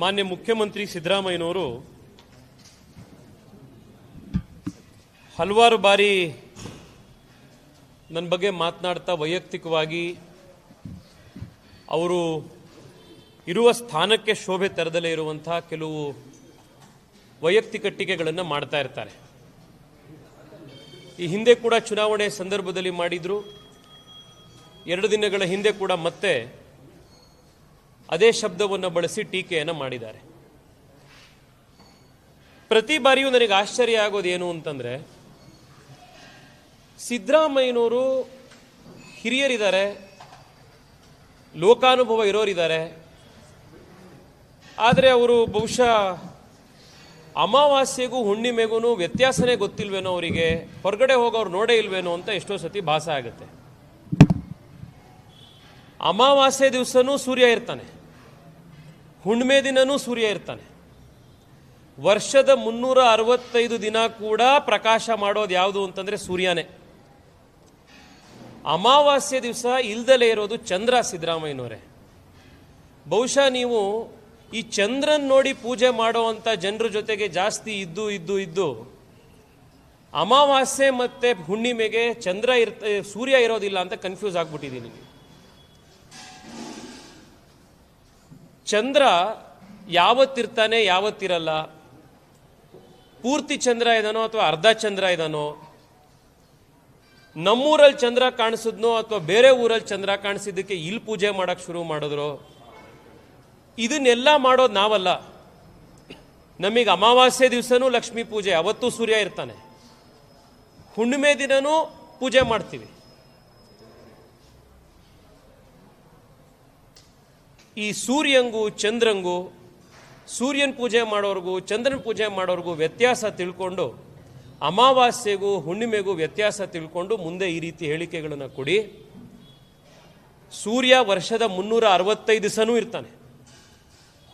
ಮಾನ್ಯ ಮುಖ್ಯಮಂತ್ರಿ ಸಿದ್ದರಾಮಯ್ಯನವರು ಹಲವಾರು ಬಾರಿ ನನ್ನ ಬಗ್ಗೆ ಮಾತನಾಡ್ತಾ ವೈಯಕ್ತಿಕವಾಗಿ ಅವರು ಇರುವ ಸ್ಥಾನಕ್ಕೆ ಶೋಭೆ ತರದಲ್ಲೇ ಇರುವಂತಹ ಕೆಲವು ವೈಯಕ್ತಿಕ ಟೀಕೆಗಳನ್ನು ಮಾಡ್ತಾ ಇರ್ತಾರೆ. ಈ ಹಿಂದೆ ಕೂಡ ಚುನಾವಣೆ ಸಂದರ್ಭದಲ್ಲಿ ಮಾಡಿದ್ರು. ಎರಡು ದಿನಗಳ ಹಿಂದೆ ಕೂಡ ಮತ್ತೆ ಅದೇ ಶಬ್ದವನ್ನು ಬಳಸಿ ಟೀಕೆಯನ್ನು ಮಾಡಿದ್ದಾರೆ. ಪ್ರತಿ ಬಾರಿಯೂ ನನಗೆ ಆಶ್ಚರ್ಯ ಆಗೋದು ಏನು ಅಂತಂದರೆ, ಸಿದ್ದರಾಮಯ್ಯನವರು ಹಿರಿಯರಿದ್ದಾರೆ, ಲೋಕಾನುಭವ ಇರೋರಿದ್ದಾರೆ, ಆದರೆ ಅವರು ಬಹುಶಃ ಅಮಾವಾಸ್ಯೆಗೂ ಹುಣ್ಣಿಮೆಗೂ ವ್ಯತ್ಯಾಸನೇ ಗೊತ್ತಿಲ್ವೇನೋ ಅವರಿಗೆ, ಹೊರಗಡೆ ಹೋಗೋರು ನೋಡೇ ಇಲ್ವೇನೋ ಅಂತ ಎಷ್ಟೋ ಸತಿ ಭಾಸ ಆಗುತ್ತೆ. ಅಮಾವಾಸ್ಯೆ ದಿವಸನೂ ಸೂರ್ಯ ಇರ್ತಾನೆ. ಹುಣ್ಣಿಮೆ ದಿನನೂ ಸೂರ್ಯ ಇರ್ತಾನೆ. ವರ್ಷದ ಮುನ್ನೂರ ಅರವತ್ತೈದು ದಿನ ಕೂಡ ಪ್ರಕಾಶ ಮಾಡೋದು ಯಾವುದು ಅಂತಂದ್ರೆ ಸೂರ್ಯನೇ. ಅಮಾವಾಸ್ಯ ದಿವಸ ಇಲ್ದಲೇ ಇರೋದು ಚಂದ್ರ ಸಿದ್ದರಾಮಯ್ಯನವರೇ. ಬಹುಶಃ ನೀವು ಈ ಚಂದ್ರನ್ ನೋಡಿ ಪೂಜೆ ಮಾಡುವಂಥ ಜನರ ಜೊತೆಗೆ ಜಾಸ್ತಿ ಇದ್ದು ಇದ್ದು ಇದ್ದು ಅಮಾವಾಸ್ಯೆ ಮತ್ತೆ ಹುಣ್ಣಿಮೆಗೆ ಚಂದ್ರ ಇರ್ತ, ಸೂರ್ಯ ಇರೋದಿಲ್ಲ ಅಂತ ಕನ್ಫ್ಯೂಸ್ ಆಗ್ಬಿಟ್ಟಿದ್ದೀನಿ. ಚಂದ್ರ ಯಾವತ್ತಿರ್ತಾನೆ ಯಾವತ್ತಿರಲ್ಲ? ಪೂರ್ತಿ ಚಂದ್ರ ಇದಾನೋ ಅಥವಾ ಅರ್ಧ ಚಂದ್ರ ಇದಾನೋ? ನಮ್ಮೂರಲ್ಲಿ ಚಂದ್ರ ಕಾಣಿಸಿದ್ನೋ ಅಥವಾ ಬೇರೆ ಊರಲ್ಲಿ ಚಂದ್ರ ಕಾಣಿಸಿದ್ದಕ್ಕೆ ಇಲ್ಲಿ ಪೂಜೆ ಮಾಡೋಕ್ಕೆ ಶುರು ಮಾಡಿದ್ರು? ಇದನ್ನೆಲ್ಲ ಮಾಡೋದು ನಾವಲ್ಲ. ನಮಗೆ ಅಮಾವಾಸ್ಯೆ ದಿವಸನೂ ಲಕ್ಷ್ಮೀ ಪೂಜೆ, ಅವತ್ತು ಸೂರ್ಯ ಇರ್ತಾನೆ. ಹುಣ್ಣಿಮೆ ದಿನನೂ ಪೂಜೆ ಮಾಡ್ತೀವಿ. ಈ ಸೂರ್ಯಂಗೂ, ಚಂದ್ರಂಗೂ, ಸೂರ್ಯನ ಪೂಜೆ ಮಾಡೋರ್ಗೂ, ಚಂದ್ರನ ಪೂಜೆ ಮಾಡೋರಿಗೂ ವ್ಯತ್ಯಾಸ ತಿಳ್ಕೊಂಡು, ಅಮಾವಾಸ್ಯೆಗೂ, ಹುಣ್ಣಿಮೆಗೂ ವ್ಯತ್ಯಾಸ ತಿಳ್ಕೊಂಡು ಮುಂದೆ ಈ ರೀತಿ ಹೇಳಿಕೆಗಳನ್ನು ಕೊಡಿ. ಸೂರ್ಯ ವರ್ಷದ ಮುನ್ನೂರ ಅರವತ್ತೈದು ದಿವಸನೂ ಇರ್ತಾನೆ.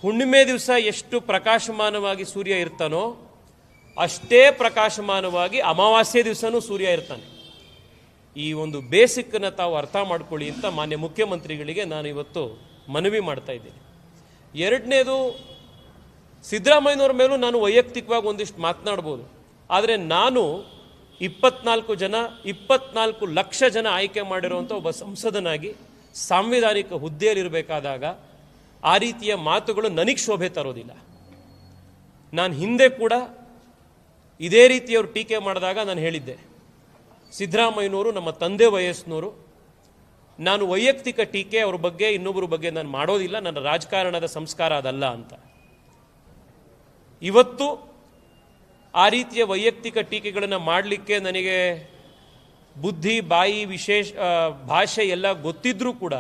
ಹುಣ್ಣಿಮೆ ದಿವಸ ಎಷ್ಟು ಪ್ರಕಾಶಮಾನವಾಗಿ ಸೂರ್ಯ ಇರ್ತಾನೋ, ಅಷ್ಟೇ ಪ್ರಕಾಶಮಾನವಾಗಿ ಅಮಾವಾಸ್ಯೆ ದಿವಸನೂ ಸೂರ್ಯ ಇರ್ತಾನೆ. ಈ ಒಂದು ಬೇಸಿಕ್ಕನ್ನು ತಾವು ಅರ್ಥ ಮಾಡ್ಕೊಳ್ಳಿ ಅಂತ ಮಾನ್ಯ ಮುಖ್ಯಮಂತ್ರಿಗಳಿಗೆ ನಾನು ಇವತ್ತು ಮನವಿ ಮಾಡ್ತಾ ಇದ್ದೀನಿ. ಎರಡನೇದು, ಸಿದ್ದರಾಮಯ್ಯನವ್ರ ಮೇಲೂ ನಾನು ವೈಯಕ್ತಿಕವಾಗಿ ಒಂದಿಷ್ಟು ಮಾತನಾಡ್ಬೋದು. ಆದರೆ ನಾನು ಇಪ್ಪತ್ನಾಲ್ಕು ಜನ, ಇಪ್ಪತ್ನಾಲ್ಕು ಲಕ್ಷ ಜನ ಆಯ್ಕೆ ಮಾಡಿರುವಂಥ ಒಬ್ಬ ಸಂಸದನಾಗಿ ಸಾಂವಿಧಾನಿಕ ಹುದ್ದೆಯಲ್ಲಿರಬೇಕಾದಾಗ ಆ ರೀತಿಯ ಮಾತುಗಳು ನನಗೆ ಶೋಭೆ ತರೋದಿಲ್ಲ. ನಾನು ಹಿಂದೆ ಕೂಡ ಇದೇ ರೀತಿಯವರು ಟೀಕೆ ಮಾಡಿದಾಗ ನಾನು ಹೇಳಿದ್ದೆ. ಸಿದ್ದರಾಮಯ್ಯನವರು ನಮ್ಮ ತಂದೆ ವಯಸ್ಸಿನವರು ನಾನು ವೈಯಕ್ತಿಕ ಟೀಕೆ ಅವ್ರ ಬಗ್ಗೆ ಇನ್ನೊಬ್ಬರ ಬಗ್ಗೆ ನಾನು ಮಾಡೋದಿಲ್ಲ, ನನ್ನ ರಾಜಕಾರಣದ ಸಂಸ್ಕಾರ ಅದಲ್ಲ ಅಂತ. ಇವತ್ತು ಆ ರೀತಿಯ ವೈಯಕ್ತಿಕ ಟೀಕೆಗಳನ್ನು ಮಾಡಲಿಕ್ಕೆ ನನಗೆ ಬುದ್ಧಿ, ಬಾಯಿ, ವಿಶೇಷ ಭಾಷೆ ಎಲ್ಲ ಗೊತ್ತಿದ್ರೂ ಕೂಡ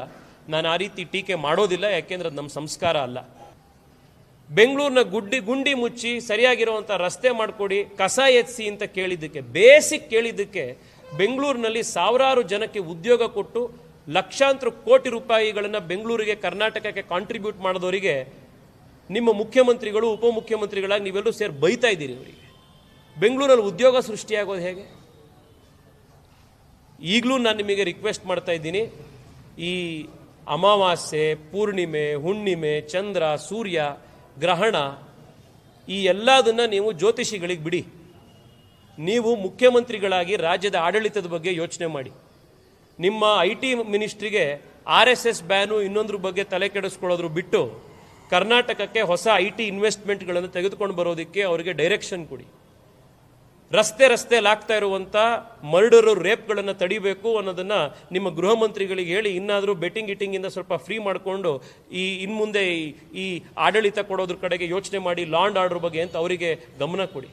ನಾನು ಆ ರೀತಿ ಟೀಕೆ ಮಾಡೋದಿಲ್ಲ, ಯಾಕೆಂದ್ರೆ ಅದು ನಮ್ಮ ಸಂಸ್ಕಾರ ಅಲ್ಲ. ಬೆಂಗಳೂರಿನ ಗುಡ್ಡಿ, ಗುಂಡಿ ಮುಚ್ಚಿ ಸರಿಯಾಗಿರುವಂಥ ರಸ್ತೆ ಮಾಡಿಕೊಡಿ, ಕಸ ಎತ್ಸಿ ಅಂತ ಕೇಳಿದ್ದಕ್ಕೆ, ಬೇಸಿಕ್ ಕೇಳಿದ್ದಕ್ಕೆ ಬೆಂಗಳೂರಿನಲ್ಲಿ ಸಾವಿರಾರು ಜನಕ್ಕೆ ಉದ್ಯೋಗ ಕೊಟ್ಟು ಲಕ್ಷಾಂತರ ಕೋಟಿ ರೂಪಾಯಿಗಳನ್ನು ಬೆಂಗಳೂರಿಗೆ, ಕರ್ನಾಟಕಕ್ಕೆ ಕಾಂಟ್ರಿಬ್ಯೂಟ್ ಮಾಡಿದವರಿಗೆ ನಿಮ್ಮ ಮುಖ್ಯಮಂತ್ರಿಗಳು, ಉಪಮುಖ್ಯಮಂತ್ರಿಗಳಾಗಿ ನೀವೆಲ್ಲರೂ ಸೇರಿ ಬೈತಾ ಇದ್ದೀರಿ ಅವರಿಗೆ ಬೆಂಗಳೂರಲ್ಲಿ ಉದ್ಯೋಗ ಸೃಷ್ಟಿಯಾಗೋದು ಹೇಗೆ? ಈಗಲೂ ನಾನು ನಿಮಗೆ ರಿಕ್ವೆಸ್ಟ್ ಮಾಡ್ತಾ ಇದ್ದೀನಿ. ಈ ಅಮಾವಾಸ್ಯೆ, ಪೂರ್ಣಿಮೆ, ಹುಣ್ಣಿಮೆ, ಚಂದ್ರ, ಸೂರ್ಯ, ಗ್ರಹಣ, ಈ ಎಲ್ಲದನ್ನು ನೀವು ಜ್ಯೋತಿಷಿಗಳಿಗೆ ಬಿಡಿ. ನೀವು ಮುಖ್ಯಮಂತ್ರಿಗಳಾಗಿ ರಾಜ್ಯದ ಆಡಳಿತದ ಬಗ್ಗೆ ಯೋಚನೆ ಮಾಡಿ. ನಿಮ್ಮ ಐ ಟಿ ಮಿನಿಸ್ಟ್ರಿಗೆ ಆರ್ ಎಸ್ ಎಸ್ ಬ್ಯಾನು ಇನ್ನೊಂದ್ರ ಬಗ್ಗೆ ತಲೆ ಕೆಡಿಸ್ಕೊಳ್ಳೋದ್ರು ಬಿಟ್ಟು ಕರ್ನಾಟಕಕ್ಕೆ ಹೊಸ ಐ ಟಿ ಇನ್ವೆಸ್ಟ್ಮೆಂಟ್ಗಳನ್ನು ತೆಗೆದುಕೊಂಡು ಬರೋದಕ್ಕೆ ಅವರಿಗೆ ಡೈರೆಕ್ಷನ್ ಕೊಡಿ. ರಸ್ತೆ ರಸ್ತೆ ಆಗ್ತಾ ಇರುವಂಥ ಮರ್ಡರು, ರೇಪ್ಗಳನ್ನು ತಡಿಬೇಕು ಅನ್ನೋದನ್ನು ನಿಮ್ಮ ಗೃಹ ಮಂತ್ರಿಗಳಿಗೆ ಹೇಳಿ, ಇನ್ನಾದರೂ ಬೆಟ್ಟಿಂಗ್ ಇಟ್ಟಿಂಗಿಂದ ಸ್ವಲ್ಪ ಫ್ರೀ ಮಾಡಿಕೊಂಡು ಈ ಇನ್ಮುಂದೆ ಈ- ಈ ಆಡಳಿತ ಕೊಡೋದ್ರ ಕಡೆಗೆ ಯೋಚನೆ ಮಾಡಿ ಲಾಂಡ್ ಆರ್ಡರ್ ಬಗ್ಗೆ ಅಂತ ಅವರಿಗೆ ಗಮನ ಕೊಡಿ.